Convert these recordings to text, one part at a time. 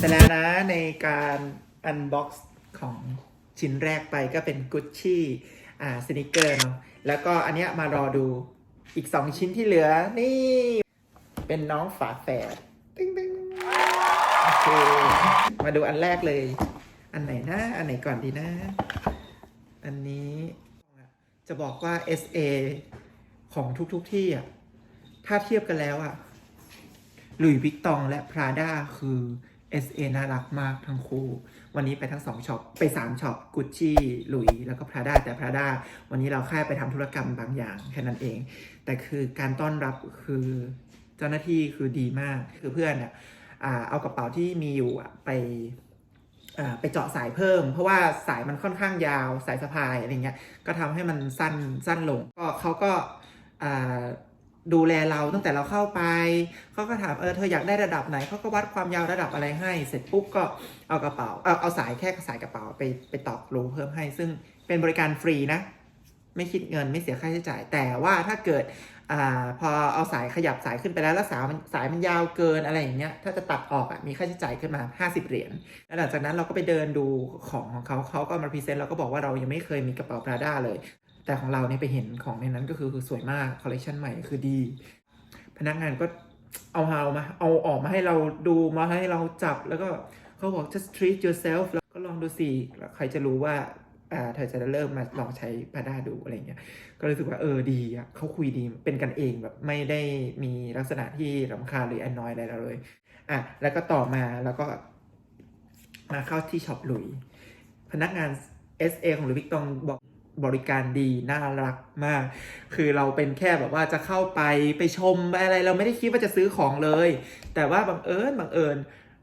เสร็จแล้วนะในการอันบ็อกซ์ของชิ้นแรกไปก็เป็นกุชชี่อ่าสนิเกอร์เนาะแล้วก็อันเนี้ยมารอดูอีก 2 ชิ้นที่เหลือนี่ เป็นน้องฝาแฝดตึ้งตึ้งโอเคมาดูอันแรกเลย อันไหนนะ อันไหนก่อนดีนะ อันนี้จะบอกว่า SA ของทุกๆทที่อะ ถ้าเทียบกันแล้วอะหลุยวิกตองและพราด้าคือ SA น่ารักมากทั้งคู่ วันนี้ไปทั้งสองช็อป ไปสามช็อปกุชชี่หลุยแล้วก็พราด้าแต่พราด้าวันนี้เราแค่ไปทำธุรกรรมบางอย่างแค่นั้นเอง แต่คือการต้อนรับคือเจ้าหน้าที่คือดีมาก คือเพื่อนเนี่ยอ่าเอากระเป๋าที่มีอยู่ไปไปเจาะสายเพิ่ม เพราะว่าสายมันค่อนข้างยาวสายสะพายอะไรเงี้ยก็ทำให้มันสั้นสั้นลง ก็เขาก็ ดูแลเราตั้งแต่เราเข้าไป เขาก็ถามเออเธออยากได้ระดับไหนเขาก็วัดความยาวระดับอะไรให้ เสร็จปุ๊บก็เอากระเป๋าเอาเอาสายแค่สายกระเป๋าไปไปตอกรูเพิ่มให้ ซึ่งเป็นบริการฟรีนะ ไม่คิดเงินไม่เสียค่าใช้จ่าย แต่ว่าถ้าเกิดอ่าพอเอาสายขยับสายขึ้นไปแล้วแล้วสายมันสายมันยาวเกินอะไรอย่างเงี้ยถ้าจะตัดออกอะมีค่าใช้จ่ายขึ้นมา 50 เหรียญแล้วหลังจากนั้นเราก็ไปเดินดูของของเขาเขาก็มาพรีเซนต์เราก็บอกว่าเรายังไม่เคยมีกระเป๋า Prada เลย แต่ของเราเนี่ยไปเห็นของในนั้นก็คือคือสวยมากคอลเลคชันใหม่คือดี พนักงานก็เอาเอามา เอาออกมาให้เราดูมาให้เราจับแล้วก็เขาบอก just treat yourself แล้วก็ลองดูสิใครจะรู้ว่าเธอจะเริ่มมาลองใช้พาด้าดูอะไรเงี้ย ก็รู้สึกว่าเออดีอะเขาคุยดีเป็นกันเองแบบไม่ได้มีลักษณะที่รำคาญหรือแอนนอยอะไรเราเลย อะ แล้วก็ต่อมาแล้วก็มาเข้าที่ช็อปหลุย พนักงาน SA ของหลุยวิกตองบอก บริการดีน่ารักมาก คือเราเป็นแค่แบบว่าจะเข้าไปไปชมไปอะไร เราไม่ได้คิดว่าจะซื้อของเลย แต่ว่าบังเอิญบังเอิญ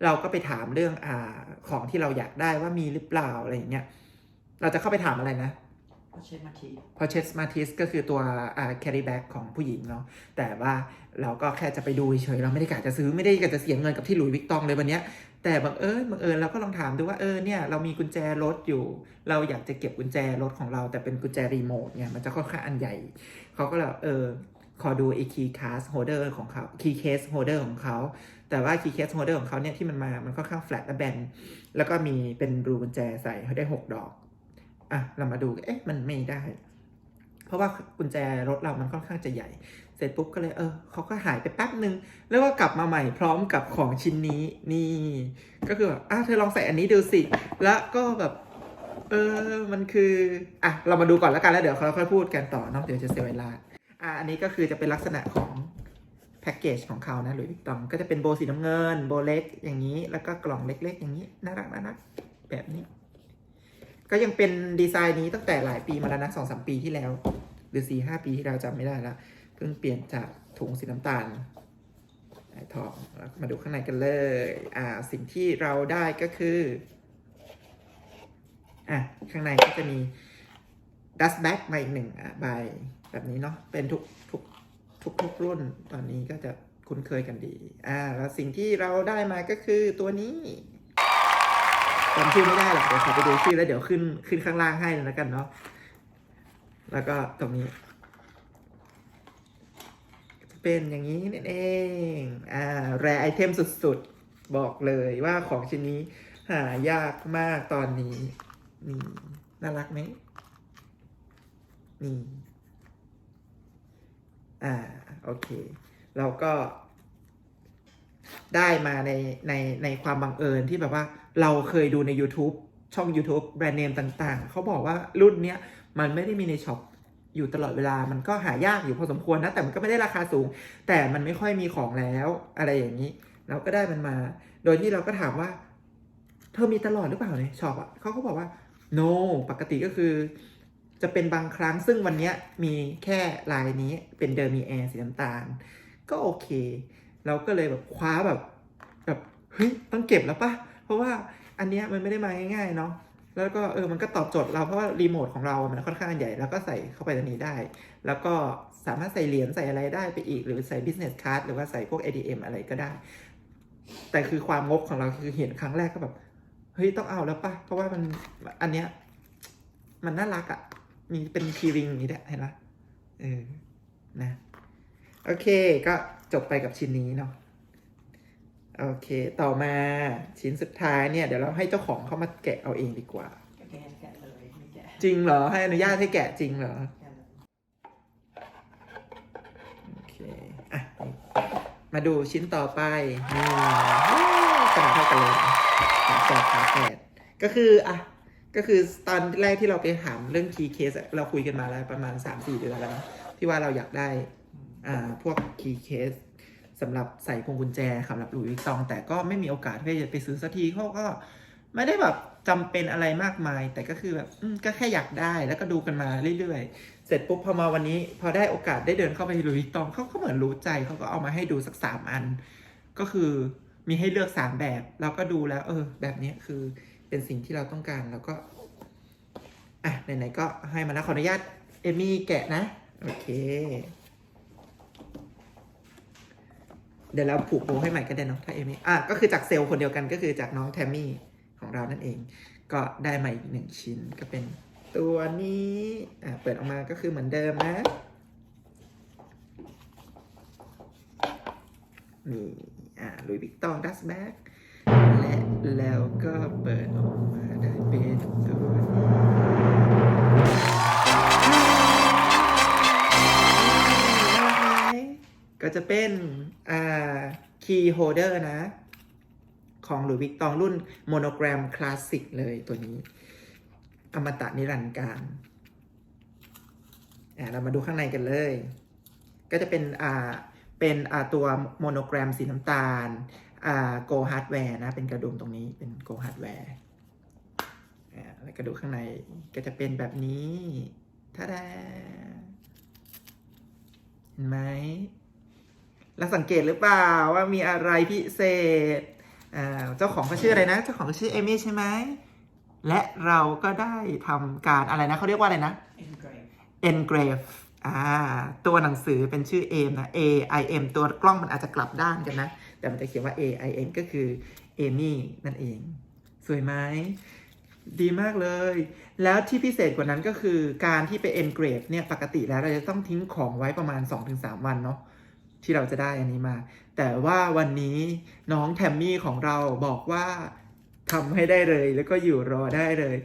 เราก็ไปถามเรื่องอ่าของที่เราอยากได้ว่ามีหรือเปล่าอะไรอย่างเงี้ยเราจะเข้าไปถามอะไรนะเช็ดมาทีพอเชสมาทิสก็คือตัวอ่า carry bag ของผู้หญิงเนาะแต่ว่าเราก็แค่จะไปดูเฉยๆเราไม่ได้กะจะซื้อไม่ได้กะจะเสียเงินกับที่หลุยส์วิกตองเลยวันเนี้ย แต่บังเอิญบังเอิญเราก็ลองถามดูว่าเออเนี่ยเรามีกุญแจรถอยู่ เราอยากจะเก็บกุญแจรถของเราแต่เป็นกุญแจรีโมทเนี่ยมันจะค่อนข้างอันใหญ่เขาก็เลยเออขอดูไอ้ key case holder ของเขา key case holder ของเขา แต่ว่า key case holder ของเขาเนี่ยที่มันมามันค่อนข้าง flat และแบนแล้วก็มีเป็นรูกุญแจใส่ได้หกดอกอะเรามาดูเอ๊ะมันไม่ได้ เพราะว่ากุญแจรถเรามันค่อนข้างจะใหญ่ เสร็จปุ๊บก็เลยเออเขาก็หายไปแป๊บนึง แล้วก็กลับมาใหม่พร้อมกับของชิ้นนี้นี่ ก็คือแบบอ้าวเธอลองใส่อันนี้ดูสิ แล้วก็แบบเออมันคืออะเรามาดูก่อนแล้วกันแล้วเดี๋ยวเราค่อยพูดกันต่อเนาะเดี๋ยวจะเสียเวลาอะอันนี้ก็คือจะเป็นลักษณะของแพ็กเกจของเขานะหรือวิกตองก็จะเป็นโบสีน้ำเงิน โบเล็กอย่างนี้ แล้วก็กล่องเล็ก ๆ อย่างนี้น่ารักน่ารักแบบนี้ ก็ยังเป็นดีไซน์นี้ตั้งแต่หลายปีมาแล้วนะสองสามปีที่แล้ว หรือสี่ห้าปีที่แล้วจำไม่ได้ละ เพิ่งเปลี่ยนจากถุงสีน้ำตาลไอทองแล้วมาดูข้างในกันเลยอ่าสิ่งที่เราได้ก็คืออะข้างในก็จะมี dust bag มาอีกหนึ่งอะใบแบบนี้เนาะเป็นทุกทุกทุกทุกรุ่นตอนนี้ก็จะคุ้นเคยกันดี อ่า แล้วสิ่งที่เราได้มาก็คือตัวนี้จำชื่อไม่ได้หรอกเดี๋ยวขอไปดูชื่อแล้วเดี๋ยวขึ้นขึ้นข้างล่างให้แล้วกันเนาะแล้วก็ตรงนี้ เป็นอย่างนี้นั่นเอง อ่า แรไอเทมสุดๆ บอกเลยว่าของชิ้นนี้หายากมากตอนนี้ นี่น่ารักไหมนี่ อ่า โอเค เราก็ได้มาในในในความบังเอิญที่แบบว่าเราเคยดูใน YouTube ช่อง YouTube แบรนด์เนมต่างๆ เขาบอกว่ารุ่นเนี้ยมันไม่ได้มีในช็อป อยู่ตลอดเวลามันก็หายากอยู่พอสมควรนะแต่มันก็ไม่ได้ราคาสูง แต่มันไม่ค่อยมีของแล้ว อะไรอย่างนี้ เราก็ได้มันมา โดยที่เราก็ถามว่า เธอมีตลอดหรือเปล่าในช็อปอะเขาก็บอกว่า no ปกติก็คือ จะเป็นบางครั้งซึ่งวันนี้มีแค่ลายนี้เป็นเดอร์มีแอร์สีน้ำตาล ก็โอเค เราก็เลยแบบคว้าแบบแบบเฮ้ยต้องเก็บแล้วปะเพราะว่าอันเนี้ยมันไม่ได้มาง่ายๆเนาะ แล้วก็เออมันก็ตอบโจทย์เราเพราะว่ารีโมทของเรา มันค่อนข้างใหญ่ แล้วก็ใส่เข้าไปในนี้ได้ แล้วก็สามารถใส่เหรียญใส่อะไรได้ไปอีก หรือใส่ business card หรือว่าใส่พวก ATM อะไรก็ได้ แต่คือความงกของเราคือเห็นครั้งแรกก็แบบ เฮ้ย ต้องเอาแล้วปะเพราะว่ามันอันเนี้ยมันน่ารักอะ่ะ มีเป็นคีริงอย่างนี้แหละเห็นปะเออนะ โอเค ก็จบไปกับชิ้นนี้เนาะ โอเค ต่อมาชิ้นสุดท้ายเนี่ย เดี๋ยวเราให้เจ้าของเข้ามาแกะเอาเองดีกว่า แกะแกะเลยไม่แกะจริงเหรอ ให้อนุญาตให้แกะจริงเหรอ แกะเลยโอเค อะ มาดูชิ้นต่อไป นี่ขนาดเท่ากันเลยฝาแฝดฝาแฝดก็คือ อะ ก็คือตอนแรกที่เราไปถามเรื่อง key case อะเราคุยกันมาแล้วประมาณ 3-4 เดือนแล้วนะที่ว่าเราอยากได้ อ่า พวก key case สำหรับใส่พวงกุญแจสำหรับหลุยส์วิกตอง แต่ก็ไม่มีโอกาสที่จะไปซื้อสักทีเขาก็ไม่ได้แบบจำเป็นอะไรมากมาย แต่ก็คือแบบก็แค่อยากได้แล้วก็ดูกันมาเรื่อยๆ เสร็จปุ๊บพอมาวันนี้พอได้โอกาสได้เดินเข้าไปหลุยส์วิกตองเขาก็เหมือนรู้ใจเขาก็เอามาให้ดูสักสามอัน ก็คือมีให้เลือกสามแบบเราก็ดูแล้ว เออ แบบนี้คือเป็นสิ่งที่เราต้องการแล้วก็อะไหนๆก็ให้มาแล้วขออนุญาตเอมี่แกะนะ โอเค เดี๋ยวเราผูกโบให้ใหม่ก็ได้เนาะถ้าเอมี่อะก็คือจากเซลล์คนเดียวกันก็คือจากน้องแทมมี่ของเรานั่นเอง ก็ได้มาอีกหนึ่งชิ้นก็เป็นตัวนี้อะเปิดออกมาก็คือเหมือนเดิมนะนี่อ่าลุยวิกตองดัสแบ็กและแล้วก็เปิดออกมาได้เป็นตัวนี้ ก็จะเป็นอ่าคีย์โฮเดอร์นะ ของหลุยวิกตองรุ่นโมโนแกรมคลาสสิกเลยตัวนี้ อมตะนิรันดร์การอ่าเรามาดูข้างในกันเลย ก็จะเป็นอ่าเป็นอ่าตัวโมโนแกรมสีน้ำตาลอ่าโกฮาร์ดแวร์นะ เป็นกระดุมตรงนี้เป็นโกฮาร์ดแวร์อ่าแล้วกระดูข้างในก็จะเป็นแบบนี้ท่าดาเห็นไหม แล้วสังเกตหรือเปล่าว่ามีอะไรพิเศษเจ้าของเขาชื่ออะไรนะ เจ้าของเขาชื่อเอมี่ใช่ไหม และเราก็ได้ทำการอะไรนะเขาเรียกว่าอะไรนะเอ็นเกร engrave อ่าตัวหนังสือเป็นชื่อ AIM นะ A I M ตัวกล้องมันอาจจะกลับด้านกันนะ แต่มันจะเขียนว่า A I M ก็คือ Amy นั่นเอง สวยไหมดีมากเลย แล้วที่พิเศษกว่านั้นก็คือการที่ไป engrave เนี่ยปกติแล้วเราจะต้องทิ้งของไว้ประมาณ 2-3 วันเนาะ ที่เราจะได้อันนี้มา แต่ว่าวันนี้น้องแทมมี่ของเราบอกว่าทำให้ได้เลยแล้วก็อยู่รอได้เลย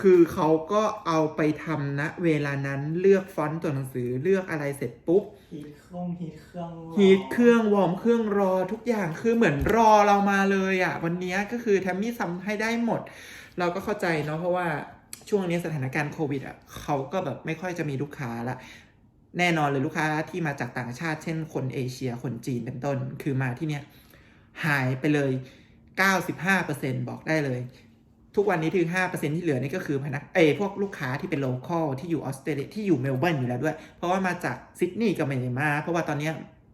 คือเขาก็เอาไปทำนะเวลานั้นเลือกฟอนต์ตัวหนังสือเลือกอะไรเสร็จปุ๊บฮีทเครื่องฮีทเครื่องฮีทเครื่องวอร์มเครื่องรอทุกอย่างคือเหมือนรอเรามาเลยอะ่ะ วันนี้ก็คือแทมมี่ทำให้ได้หมด เราก็เข้าใจเนาะเพราะว่าช่วงนี้สถานการณ์โควิดอะ่ะเขาก็แบบไม่ค่อยจะมีลูกค้าละ แน่นอนเลยลูกค้าที่มาจากต่างชาติ เช่น คนเอเชียคนจีนเป็นต้น คือมาที่เนี้ยหายไปเลย 95%บอกได้เลย ทุกวันนี้ที่5%ที่เหลือนี่ก็คือพนักเอยพวกลูกค้าที่เป็นโลคอลที่อยู่ออสเตรเลียที่อยู่เมลเบิร์นอยู่แล้วด้วย เพราะว่ามาจากซิดนีย์ก็ไม่ได้มา เพราะว่าตอนนี้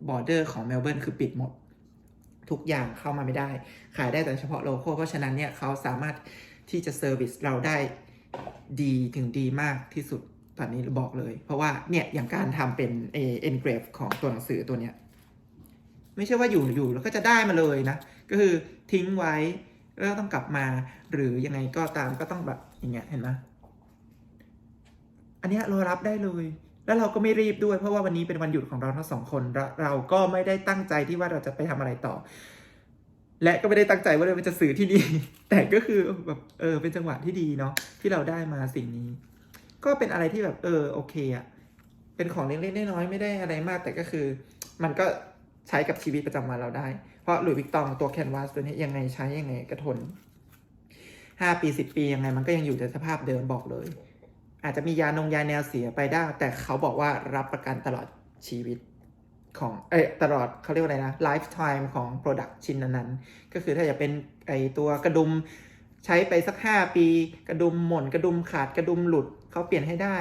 บอร์เดอร์ของเมลเบิร์นคือปิดหมด ทุกอย่างเข้ามาไม่ได้ ขายได้แต่เฉพาะโลคอลเพราะฉะนั้นเนี่ยเขาสามารถที่จะเซอร์วิสเราได้ดีถึงดีมากที่สุด ตอนนี้บอกเลย เพราะว่าเนี่ยอย่างการทำเป็นเอ็นเกรฟของตัวหนังสือตัวเนี้ยไม่ใช่ว่าอยู่อยู่แล้วก็จะได้มาเลยนะ ก็คือทิ้งไว้แล้วต้องกลับมา หรือยังไงก็ตามก็ต้องแบบอย่างเงี้ยเห็นไหมอันนี้เรารับได้เลย แล้วเราก็ไม่รีบด้วย เพราะว่าวันนี้เป็นวันหยุดของเราทั้งสองคนเราเราก็ไม่ได้ตั้งใจที่ว่าเราจะไปทำอะไรต่อ และก็ไม่ได้ตั้งใจว่าเราจะซื้อที่นี่แต่ก็คือแบบเออเป็นจังหวะที่ดีเนาะที่เราได้มาสิ่งนี้ ก็เป็นอะไรที่แบบเออโอเคอะเป็นของเล็กๆน้อยๆไม่ได้อะไรมาก แต่ก็คือ มันก็ใช้กับชีวิตประจำวันเราได้ เพราะหลุยส์วิกตองตัวแคนวาสตัวนี้ยังไงใช้ยังไงก็ทนห้าปีสิบปียังไง มันก็ยังอยู่ในสภาพเดิมบอกเลย อาจจะมียานงยาแนวเสียไปได้ แต่เขาบอกว่ารับประกันตลอดชีวิตของเอ้ตลอดเขาเรียกว่าอะไรนะไลฟ์ไทม์ของ Product ชิ้นนั้นๆ ก็คือถ้าจะเป็นไอตัวกระดุมใช้ไปสักห้าปี กระดุมหม่นกระดุมขาดกระดุมหลุด เขาเปลี่ยนให้ได้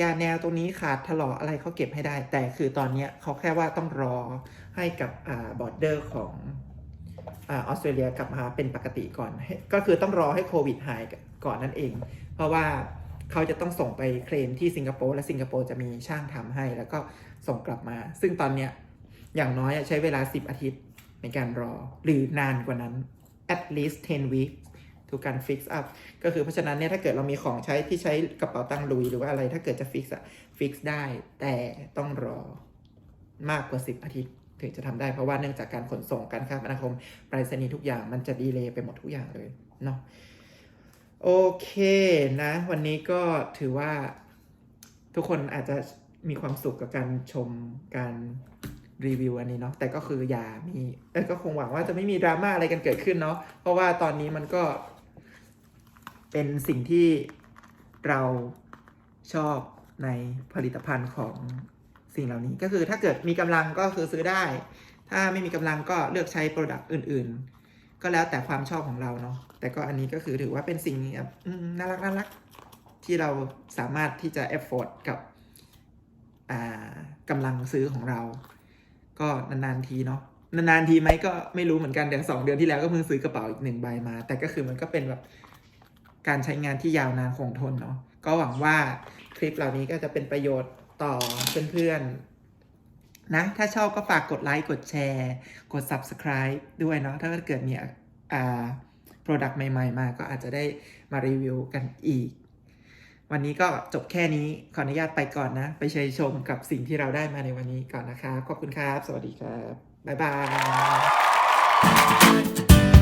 ยาแนวตรงนี้ขาดถลอกอะไรเขาเก็บให้ได้ แต่คือตอนนี้เขาแค่ว่าต้องรอให้กับบอร์เดอร์ของออสเตรเลียกลับมาเป็นปกติก่อน ก็คือต้องรอให้โควิดหายก่อนนั่นเอง เพราะว่าเขาจะต้องส่งไปเคลมที่สิงคโปร์และสิงคโปร์จะมีช่างทำให้ แล้วก็ส่งกลับมา ซึ่งตอนเนี้ยอย่างน้อยใช้เวลา 10 อาทิตย์ในการรอหรือนานกว่านั้น at least 10 weeks to การ fix up ก็คือเพราะฉะนั้นเนี่ยถ้าเกิดเรามีของใช้ที่ใช้กระเป๋าตังค์ลุยหรือว่าอะไรถ้าเกิดจะ fix อะ fix ได้แต่ต้องรอมากกว่า 10 อาทิตย์ ถึงจะทำได้เพราะว่าเนื่องจากการขนส่งการคมนาคมไปรษณีย์ทุกอย่างมันจะดีเลย์ไปหมดทุกอย่างเลยเนาะโอเคนะ วันนี้ก็ถือว่าทุกคนอาจจะมีความสุขกับการชมการรีวิวอันนี้เนาะแต่ก็คืออย่ามีเออก็คงหวังว่าจะไม่มีดราม่าอะไรกันเกิดขึ้นเนาะเพราะว่าตอนนี้มันก็ เป็นสิ่งที่เราชอบในผลิตภัณฑ์ของสิ่งเหล่านี้ ก็คือถ้าเกิดมีกำลังก็คือซื้อได้ ถ้าไม่มีกำลังก็เลือกใช้โปรดักต์อื่น ๆ ก็แล้วแต่ความชอบของเราเนาะแต่ก็อันนี้ก็คือถือว่าเป็นสิ่งน่ารักน่ารักที่เราสามารถที่จะ afford กับอ่ากำลังซื้อของเรา ก็นานๆทีเนาะนานๆทีไหมก็ไม่รู้เหมือนกันเดือนสองเดือนที่แล้วก็เพิ่งซื้อกระเป๋าอีกหนึ่งใบมา แต่ก็คือมันก็เป็นแบบ การใช้งานที่ยาวนานคงทนเนาะก็หวังว่าคลิปเหล่านี้ก็จะเป็นประโยชน์ต่อเพื่อนๆนะ ถ้าชอบก็ฝากกดไลค์ กดแชร์ กด subscribe ด้วยเนาะ ถ้าเกิดมีอ่า product ใหม่ๆ มาก็อาจจะได้มารีวิวกันอีก วันนี้ก็จบแค่นี้ขออนุญาตไปก่อนนะ ไปเชยชมกับสิ่งที่เราได้มาในวันนี้ก่อนนะครับ ขอบคุณครับ สวัสดีครับ บ๊ายบาย